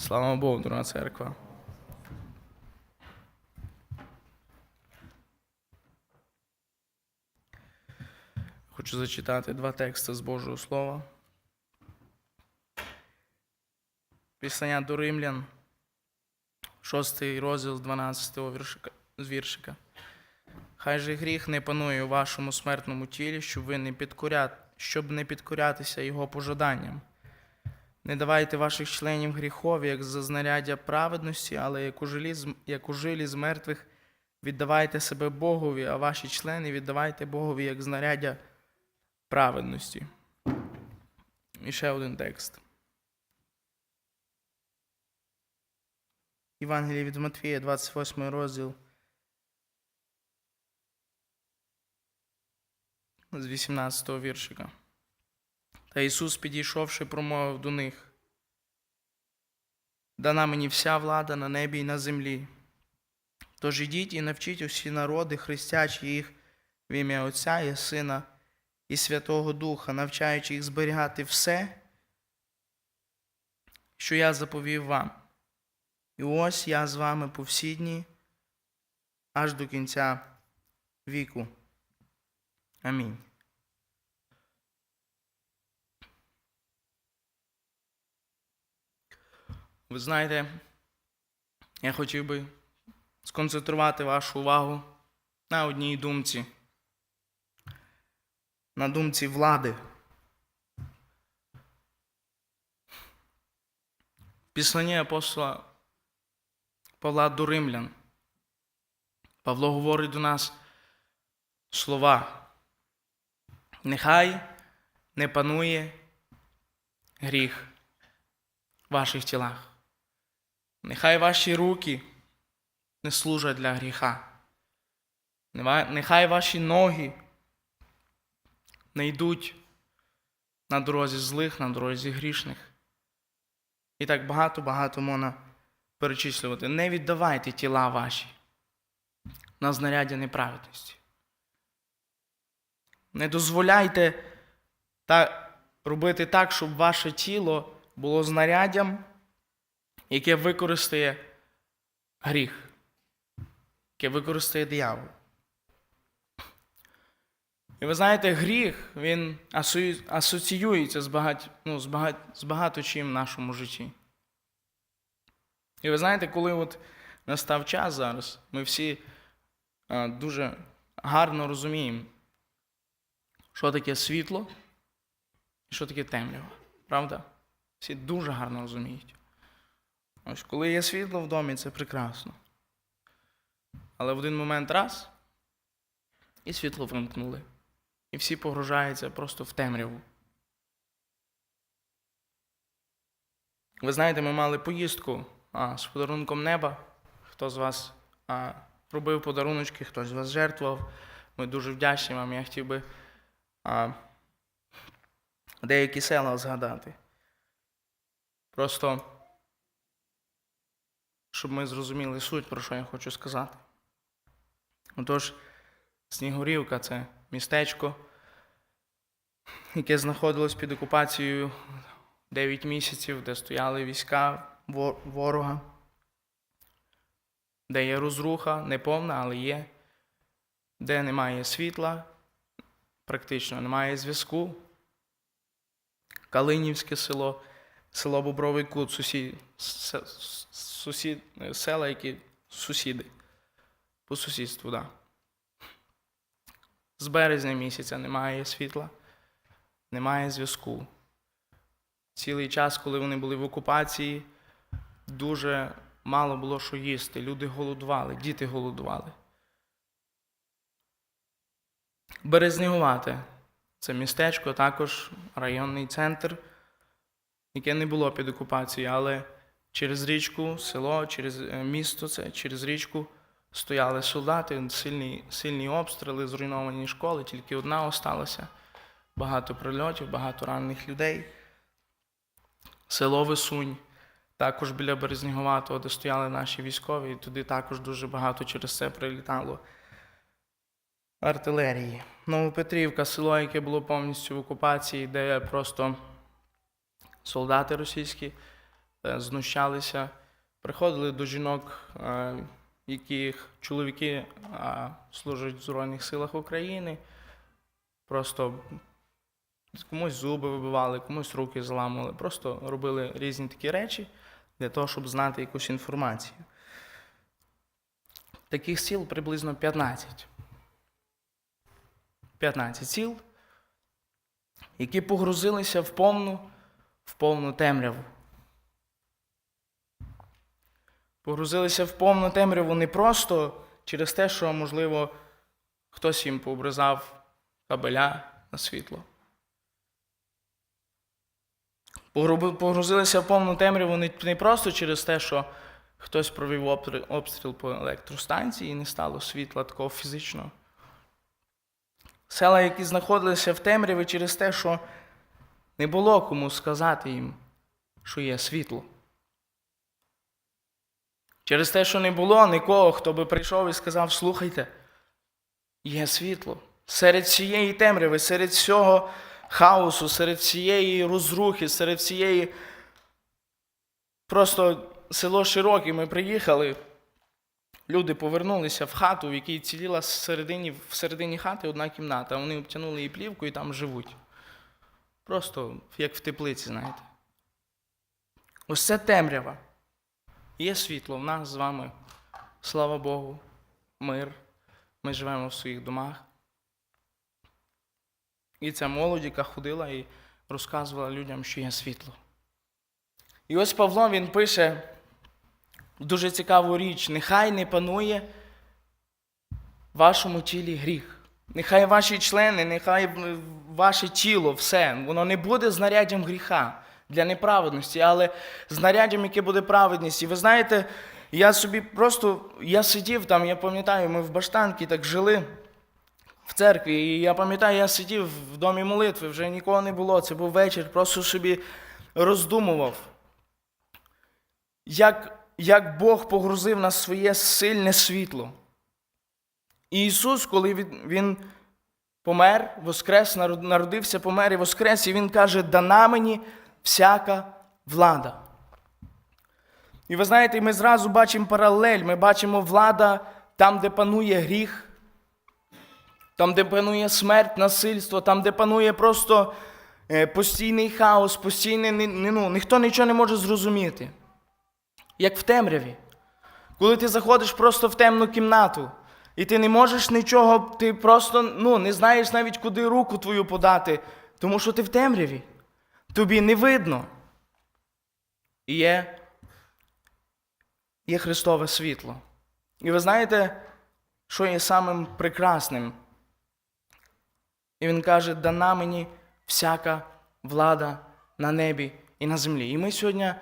Слава Богу, дорога церква. Хочу зачитати два тексти з Божого Слова. Післання до римлян, 6 розділ 12 віршика, з віршика. Хай же гріх не панує у вашому смертному тілі, щоб ви не підкорят, щоб не підкорятися його пожаданням. Не давайте ваших членів гріхові, як за знаряддя праведності, але як у жилі, з- мертвих віддавайте себе Богові, а ваші члени віддавайте Богові як знаряддя праведності. І ще один текст. Євангеліє від Матвія, 28 розділ. З 18 віршика. Та Ісус, підійшовши, промовив до них. Дана мені вся влада на небі і на землі. Тож ідіть і навчіть усі народи, хрестячи їх в ім'я Отця і Сина і Святого Духа, навчаючи їх зберігати все, що я заповів вам. І ось я з вами по всі дні, аж до кінця віку. Амінь. Ви знаєте, я хотів би сконцентрувати вашу увагу на одній думці. На думці влади. Післанні апостола Павла до римлян. Павло говорить до нас слова. Нехай не панує гріх в ваших тілах. Нехай ваші руки не служать для гріха. Нехай ваші ноги не йдуть на дорозі злих, на дорозі грішних. І так багато-багато можна перечислювати. Не віддавайте тіла ваші на знаряддя неправедності. Не дозволяйте та, робити так, щоб ваше тіло було знаряддям, яке використає гріх, яке використає диявол. І ви знаєте, гріх, він асоціюється з багать, ну, з, багать, з багато чим в нашому житті. І ви знаєте, коли от настав час зараз, ми всі а, дуже гарно розуміємо, що таке світло і що таке темрява. Правда? Всі дуже гарно розуміють. Ось коли є світло в домі, це прекрасно. Але в один момент раз, і світло вимкнули. І всі погружаються просто в темряву. Ви знаєте, ми мали поїздку а, з подарунком неба. Хто з вас а, робив подаруночки, хтось з вас жертвував. Ми дуже вдячні вам. Я хотів би а, деякі села згадати. Просто, щоб ми зрозуміли суть, про що я хочу сказати. Отож, Снігурівка це містечко, яке знаходилось під окупацією 9 місяців, де стояли війська ворога, де є розруха, не повна, але є, де немає світла, практично немає зв'язку. Калинівське село, село Бобровий Кут, сусід, сусід, села, які сусіди. По сусідству, так. Да. З березня місяця немає світла, немає зв'язку. Цілий час, коли вони були в окупації, дуже мало було що їсти. Люди голодували, діти голодували. Березнігувате це містечко, також районний центр, яке не було під окупацією, але через річку, село, через е, місто, це через річку стояли солдати, сильні, сильні обстріли, зруйновані школи, тільки одна осталася. Багато прильотів, багато ранених людей. Село Висунь, також біля Березніговатого, де стояли наші військові, і туди також дуже багато через це прилітало артилерії. Новопетрівка, село, яке було повністю в окупації, де просто солдати російські е, знущалися, приходили до жінок, е, яких чоловіки е, служать в Збройних силах України, просто комусь зуби вибивали, комусь руки зламували, просто робили різні такі речі для того, щоб знати якусь інформацію. Таких сіл приблизно 15. 15 сіл, які погрузилися в повну, в повну темряву. Погрузилися в повну темряву не просто через те, що, можливо, хтось їм пообрізав кабеля на світло. Погрузилися в повну темряву не, просто через те, що хтось провів обстріл по електростанції і не стало світла такого фізичного. Села, які знаходилися в темряві через те, що не було кому сказати їм, що є світло. Через те, що не було нікого, хто би прийшов і сказав: слухайте, є світло. Серед цієї темряви, серед всього хаосу, серед всієї розрухи, серед всієї. Просто село Широке ми приїхали. Люди повернулися в хату, в якій ціліла всередині, всередині хати одна кімната. Вони обтянули її плівку і там живуть. Просто як в теплиці, знаєте. Ось темрява. Є світло в нас з вами. Слава Богу, мир. Ми живемо в своїх домах. І ця молодь, яка ходила і розказувала людям, що є світло. І ось Павло він пише дуже цікаву річ: нехай не панує в вашому тілі гріх. Нехай ваші члени, нехай ваше тіло, все, воно не буде знаряддям гріха для неправедності, але знаряддям, яке буде праведність. І ви знаєте, я собі просто я сидів там, я пам'ятаю, ми в Баштанці так жили в церкві. І я пам'ятаю, я сидів в домі молитви, вже нікого не було. Це був вечір, просто собі роздумував, як, як Бог погрузив нас своє сильне світло. І Ісус, коли він, помер, воскрес, народився, помер і воскрес, і Він каже, дана мені всяка влада. І ви знаєте, ми зразу бачимо паралель, ми бачимо влада там, де панує гріх, там, де панує смерть, насильство, там, де панує просто е, постійний хаос, постійний, ну, ніхто нічого не може зрозуміти. Як в темряві. Коли ти заходиш просто в темну кімнату, і ти не можеш нічого, ти просто ну, не знаєш навіть, куди руку твою подати, тому що ти в темряві. Тобі не видно. І є, є Христове світло. І ви знаєте, що є самим прекрасним? І він каже, дана мені всяка влада на небі і на землі. І ми сьогодні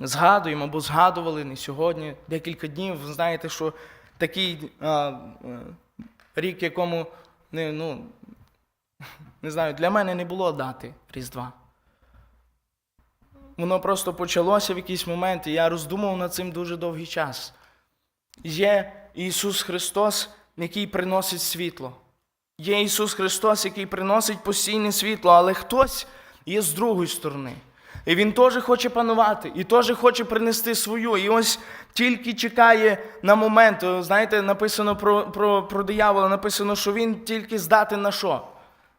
згадуємо або згадували не сьогодні, декілька днів. Ви знаєте, що такий а, е, рік, якому не, ну, не знаю, для мене не було дати Різдва. Воно просто почалося в якийсь момент, і я роздумував над цим дуже довгий час. Є Ісус Христос, який приносить світло. Є Ісус Христос, який приносить постійне світло, але хтось є з другої сторони. І Він теж хоче панувати, і теж хоче принести свою. І ось тільки чекає на момент. Знаєте, написано про, про, про диявола, написано, що він тільки здатен на що?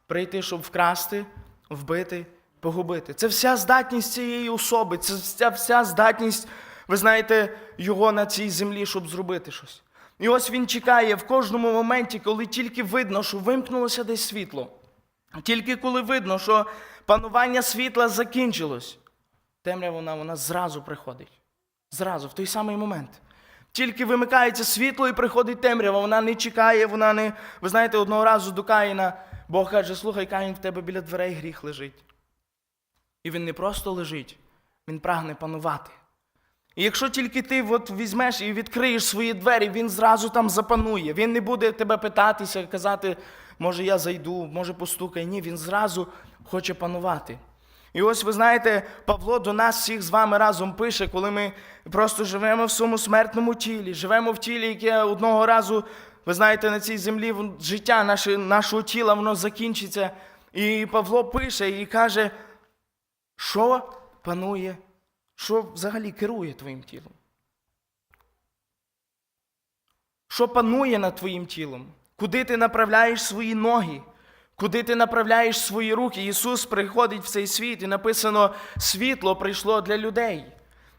Прийти, щоб вкрасти, вбити, погубити. Це вся здатність цієї особи, це вся, вся здатність, ви знаєте, його на цій землі, щоб зробити щось. І ось він чекає в кожному моменті, коли тільки видно, що вимкнулося десь світло. Тільки коли видно, що панування світла закінчилось, темрява вона, вона зразу приходить. Зразу, в той самий момент. Тільки вимикається світло і приходить темрява, вона не чекає, вона не. Ви знаєте, одного разу до Каїна Бог каже, слухай, Каїн, в тебе біля дверей гріх лежить. І він не просто лежить, він прагне панувати. І якщо тільки ти от візьмеш і відкриєш свої двері, він зразу там запанує. Він не буде тебе питатися, казати, може я зайду, може постукай. Ні, він зразу хоче панувати. І ось ви знаєте, Павло до нас всіх з вами разом пише, коли ми просто живемо в своєму смертному тілі, живемо в тілі, яке одного разу, ви знаєте, на цій землі життя наше, нашого тіла, воно закінчиться. І Павло пише і каже, що панує що взагалі керує твоїм тілом? Що панує над твоїм тілом? Куди ти направляєш свої ноги? Куди ти направляєш свої руки? Ісус приходить в цей світ і написано, світло прийшло для людей.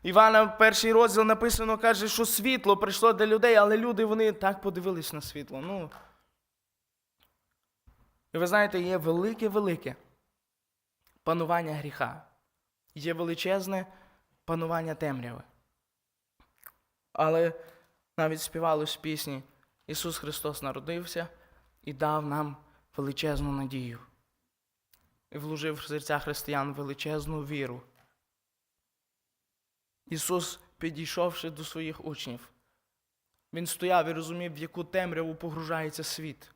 Івана, перший розділ написано, каже, що світло прийшло для людей, але люди вони так подивились на світло. Ну. І ви знаєте, є велике-велике панування гріха. Є величезне панування темряви. Але навіть співалось в пісні Ісус Христос народився і дав нам величезну надію. І вложив в серця християн величезну віру. Ісус, підійшовши до своїх учнів, Він стояв і розумів, в яку темряву погружається світ.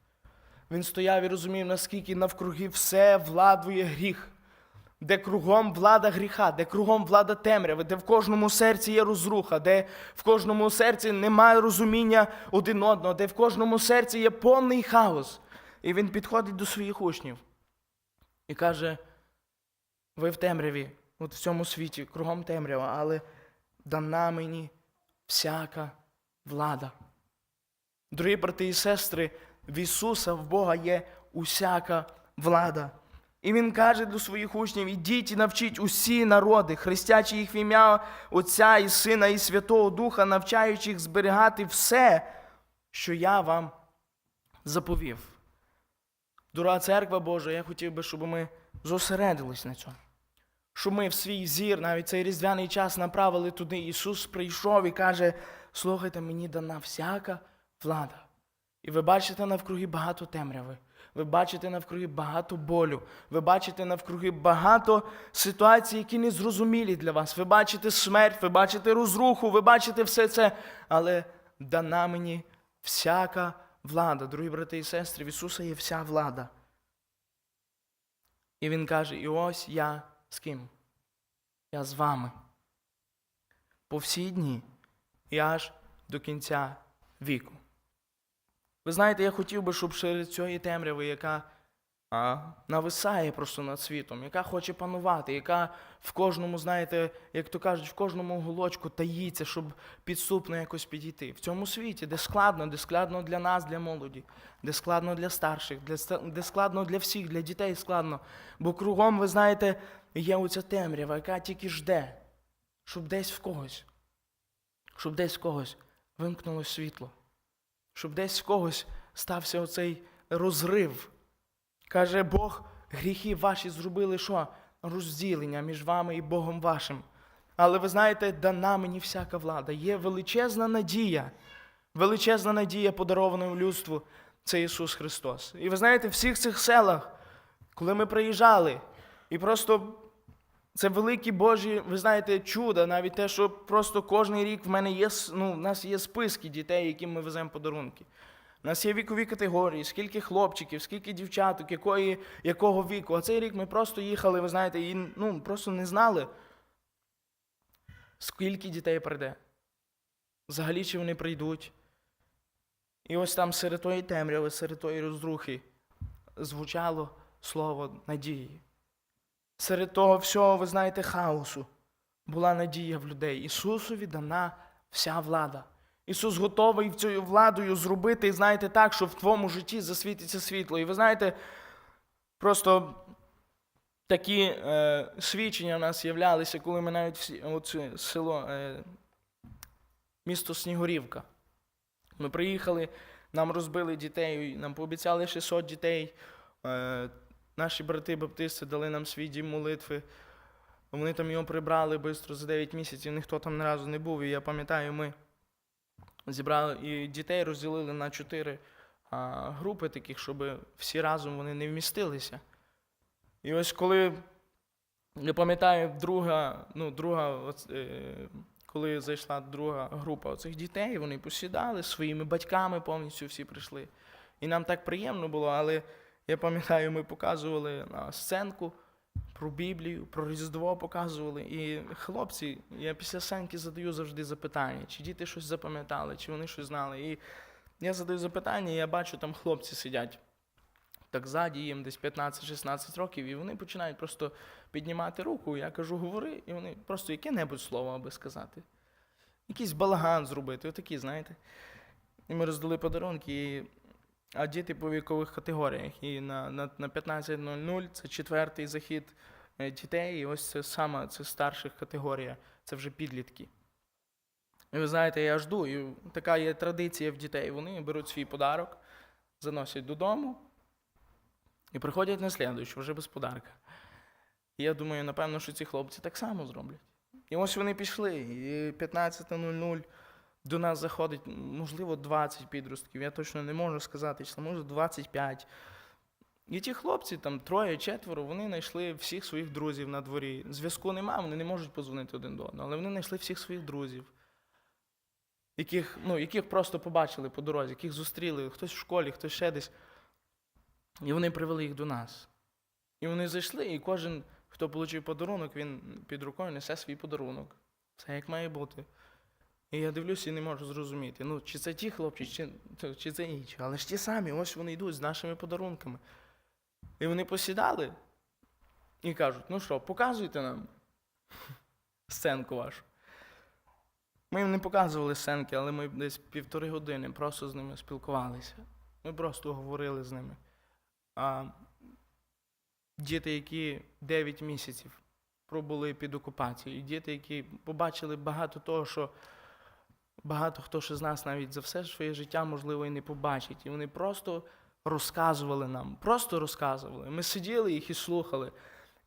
Він стояв і розумів, наскільки навкруги все владує гріх, де кругом влада гріха, де кругом влада темряви, де в кожному серці є розруха, де в кожному серці немає розуміння один одного, де в кожному серці є повний хаос. І він підходить до своїх учнів і каже: ви в темряві, от в цьому світі, кругом темрява, але дана мені всяка влада. Дорогі брати і сестри, в Ісуса, в Бога є усяка влада. І Він каже до своїх учнів: ідіть і навчіть усі народи, хрестячи їх в ім'я Отця і Сина, і Святого Духа, навчаючи їх зберігати все, що я вам заповів. Дорога церква Божа, я хотів би, щоб ми зосередились на цьому. Щоб ми в свій зір, навіть цей різдвяний час направили туди. Ісус прийшов і каже: слухайте, мені дана всяка влада. І ви бачите навкруги багато темряви. Ви бачите навкруги багато болю. Ви бачите навкруги багато ситуацій, які не зрозумілі для вас. Ви бачите смерть, ви бачите розруху, ви бачите все це. Але дана мені всяка влада. Дорогі брати і сестри, в Ісуса є вся влада. І Він каже: і ось я з ким? Я з вами. По всі дні і аж до кінця віку. Ви знаєте, я хотів би, щоб серед цієї темряви, яка а, нависає просто над світом, яка хоче панувати, яка в кожному, знаєте, як то кажуть, в кожному голочку таїться, щоб підступно якось підійти. В цьому світі, де складно, де складно для нас, для молоді, де складно для старших, де складно для всіх, для дітей складно. Бо кругом, ви знаєте, є оця темрява, яка тільки жде, щоб десь в когось, щоб десь в когось вимкнуло світло щоб десь в когось стався оцей розрив. Каже Бог, гріхи ваші зробили що? Розділення між вами і Богом вашим. Але ви знаєте, дана мені всяка влада. Є величезна надія, величезна надія, подарована людству, це Ісус Христос. І ви знаєте, в всіх цих селах, коли ми приїжджали, і просто це великі Божі, ви знаєте, чуда, навіть те, що просто кожен рік в мене є, ну, в нас є списки дітей, яким ми веземо подарунки. У нас є вікові категорії, скільки хлопчиків, скільки дівчаток, якої, якого віку. А цей рік ми просто їхали, ви знаєте, і ну, просто не знали, скільки дітей прийде. Взагалі, чи вони прийдуть. І ось там серед тої темряви, серед тої розрухи звучало слово надії. Серед того всього, ви знаєте, хаосу була надія в людей. Ісусові дана вся влада. Ісус готовий цією владою зробити, знаєте, так, що в твоєму житті засвітиться світло. І ви знаєте, просто такі е, свідчення в нас з'являлися, коли ми навіть всі, оце село, е, місто Снігурівка. Ми приїхали, нам розбили дітей, нам пообіцяли 600 дітей. Е, наші брати баптисти дали нам свій дім молитви. Вони там його прибрали швидко за 9 місяців, ніхто там ні разу не був. І я пам'ятаю, ми зібрали і дітей розділили на чотири групи таких, щоб всі разом вони не вмістилися. І ось коли, я пам'ятаю, друга, ну, друга, е, коли зайшла друга група оцих дітей, вони посідали своїми батьками повністю всі прийшли. І нам так приємно було, але я пам'ятаю, ми показували на сценку про Біблію, про Різдво показували. І хлопці, я після сценки задаю завжди запитання, чи діти щось запам'ятали, чи вони щось знали. І я задаю запитання, і я бачу, там хлопці сидять. так ззаді їм десь 15-16 років, і вони починають просто піднімати руку. Я кажу, говори, і вони просто яке-небудь слово, аби сказати. Якийсь балаган зробити, отакі, знаєте. І ми роздали подарунки, і... а діти по вікових категоріях. І на, на, на 15.00 це четвертий захід е, дітей, і ось це саме це старших категорія, це вже підлітки. І ви знаєте, я жду, і така є традиція в дітей. Вони беруть свій подарок, заносять додому і приходять на слідуючу, вже без подарка. І я думаю, напевно, що ці хлопці так само зроблять. І ось вони пішли, і 15.00 до нас заходить, можливо, 20 підростків. Я точно не можу сказати, число, може 25. І ті хлопці, там троє, четверо, вони знайшли всіх своїх друзів на дворі. Зв'язку нема, вони не можуть позвонити один до одного, але вони знайшли всіх своїх друзів, яких, ну, яких просто побачили по дорозі, яких зустріли, хтось в школі, хтось ще десь. І вони привели їх до нас. І вони зайшли, і кожен, хто отримав подарунок, він під рукою несе свій подарунок. Все як має бути. І я дивлюся і не можу зрозуміти, ну, чи це ті хлопці, чи, чи це інші. Але ж ті самі, ось вони йдуть з нашими подарунками. І вони посідали і кажуть: ну що, показуйте нам сценку вашу. Ми їм не показували сценки, але ми десь півтори години просто з ними спілкувалися. Ми просто говорили з ними. А діти, які 9 місяців пробули під окупацією, діти, які побачили багато того, що багато хто ще з нас навіть за все своє життя, можливо, і не побачить. І вони просто розказували нам, просто розказували. Ми сиділи їх і слухали.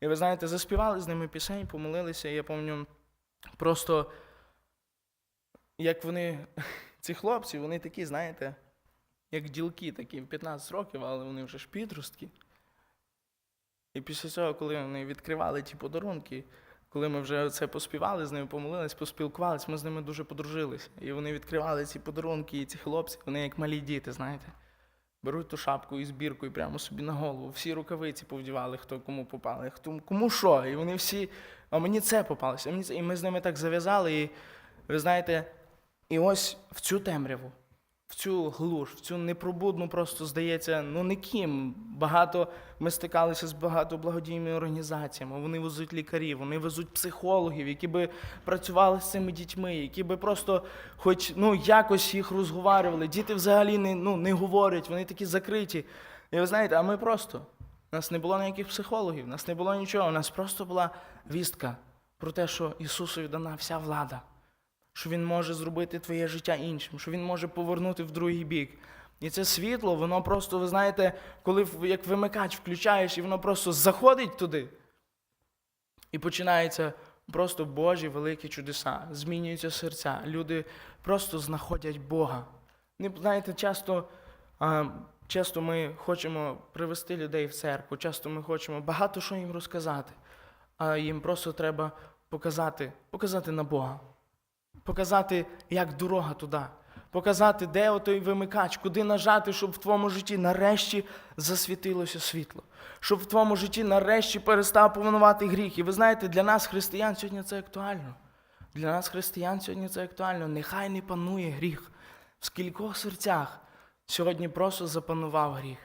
І ви знаєте, заспівали з ними пісень, помолилися. І я пам'ятаю, просто як вони, ці хлопці, вони такі, знаєте, як ділки, такі в 15 років, але вони вже ж підростки. І після цього, коли вони відкривали ті подарунки, коли ми вже це поспівали з ними, помолились, поспілкувалися, ми з ними дуже подружилися. І вони відкривали ці подарунки, і ці хлопці, вони як малі діти, знаєте. Беруть ту шапку із біркою прямо собі на голову. Всі рукавиці повдівали, хто кому попали, хто кому що. І вони всі, а мені це попалося. І ми з ними так зав'язали. І ви знаєте, і ось в цю темряву, в цю глуш, в цю непробудну, просто здається, ну ніким. Багато ми стикалися з багато благодійними організаціями. Вони везуть лікарів, вони везуть психологів, які би працювали з цими дітьми, які би просто, хоч ну якось їх розговарювали. Діти взагалі не, ну, не говорять, вони такі закриті. І ви знаєте, а ми просто. Нас не було ніяких психологів, нас не було нічого. У нас просто була вістка про те, що Ісусові дана вся влада що він може зробити твоє життя іншим, що він може повернути в другий бік. І це світло, воно просто, ви знаєте, коли як вимикач включаєш, і воно просто заходить туди. І починаються просто Божі великі чудеса, змінюються серця. Люди просто знаходять Бога. Не знаєте, часто, а, часто ми хочемо привести людей в церкву, часто ми хочемо багато що їм розказати, а їм просто треба показати, показати на Бога показати, як дорога туди, показати, де отой вимикач, куди нажати, щоб в твоєму житті нарешті засвітилося світло, щоб в твоєму житті нарешті перестав повинувати гріх. І ви знаєте, для нас, християн, сьогодні це актуально. Для нас, християн, сьогодні це актуально. Нехай не панує гріх. В скількох серцях сьогодні просто запанував гріх.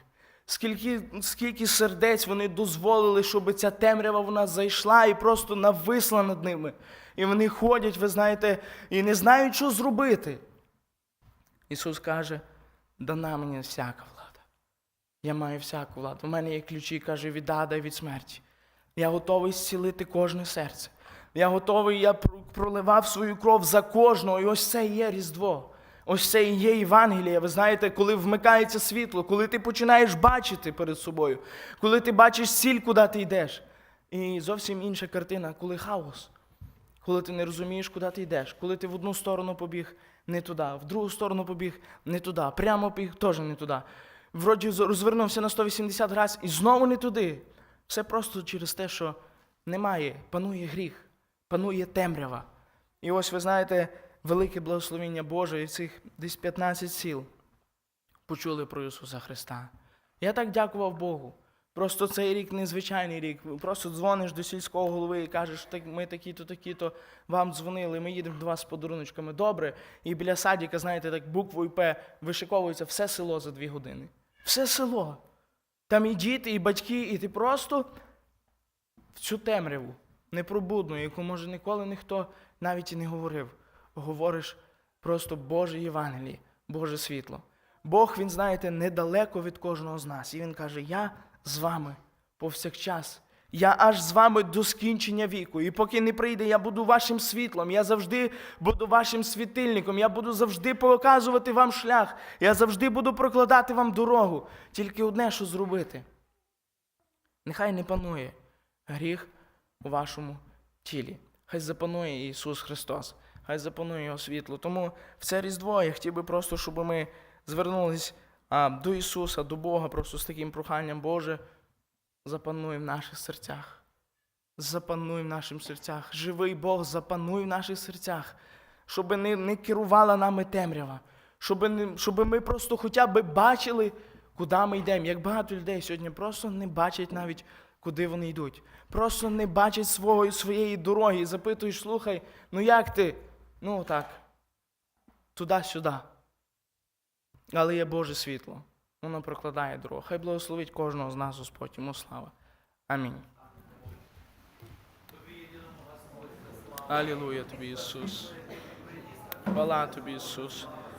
Скільки, скільки сердець вони дозволили, щоб ця темрява в зайшла і просто нависла над ними. І вони ходять, ви знаєте, і не знають, що зробити. Ісус каже: дана мені всяка влада. Я маю всяку владу. У мене є ключі, каже, від ада і від смерті. Я готовий зцілити кожне серце. Я готовий, я проливав свою кров за кожного. І ось це і є Різдво. Ось це і є Євангеліє. Ви знаєте, коли вмикається світло, коли ти починаєш бачити перед собою, коли ти бачиш ціль, куди ти йдеш. І зовсім інша картина, коли хаос. Коли ти не розумієш, куди ти йдеш, коли ти в одну сторону побіг не туди, в другу сторону побіг не туди, прямо побіг теж не туди. Вроді розвернувся на 180 градусів і знову не туди. Все просто через те, що немає, панує гріх, панує темрява. І ось ви знаєте, велике благословення Боже і цих десь 15 сіл почули про Ісуса Христа. Я так дякував Богу. Просто цей рік незвичайний рік. Просто дзвониш до сільського голови і кажеш, так ми такі-то, такі-то вам дзвонили, ми їдемо до вас з подаруночками. Добре. І біля садіка, знаєте, так буквою П вишиковується все село за дві години. Все село. Там і діти, і батьки, і ти просто в цю темряву непробудну, яку може ніколи ніхто навіть і не говорив. Говориш просто Боже Євангеліє, Боже світло. Бог, він, знаєте, недалеко від кожного з нас. І Він каже: Я з вами повсякчас. Я аж з вами до скінчення віку. І поки не прийде, я буду вашим світлом. Я завжди буду вашим світильником. Я буду завжди показувати вам шлях. Я завжди буду прокладати вам дорогу. Тільки одне, що зробити. Нехай не панує гріх у вашому тілі. Хай запанує Ісус Христос, хай запанує Його світло. Тому в це Різдво я хотів би просто, щоб ми звернулись а, до Ісуса, до Бога, просто з таким проханням, Боже, запануй в наших серцях. Запануй в наших серцях. Живий Бог, запануй в наших серцях, щоб не, не керувала нами темрява, щоб, не, щоб ми просто хоча б бачили, куди ми йдемо. Як багато людей сьогодні просто не бачать навіть, куди вони йдуть. Просто не бачать свого, своєї дороги і запитуєш, слухай, ну як ти? Ну так, туди-сюди. Але є Боже світло. Воно прокладає дорогу. Хай благословить кожного з нас, Господь, йому слава. Амінь. Алілуя тобі, Ісус. Хвала тобі, Ісус.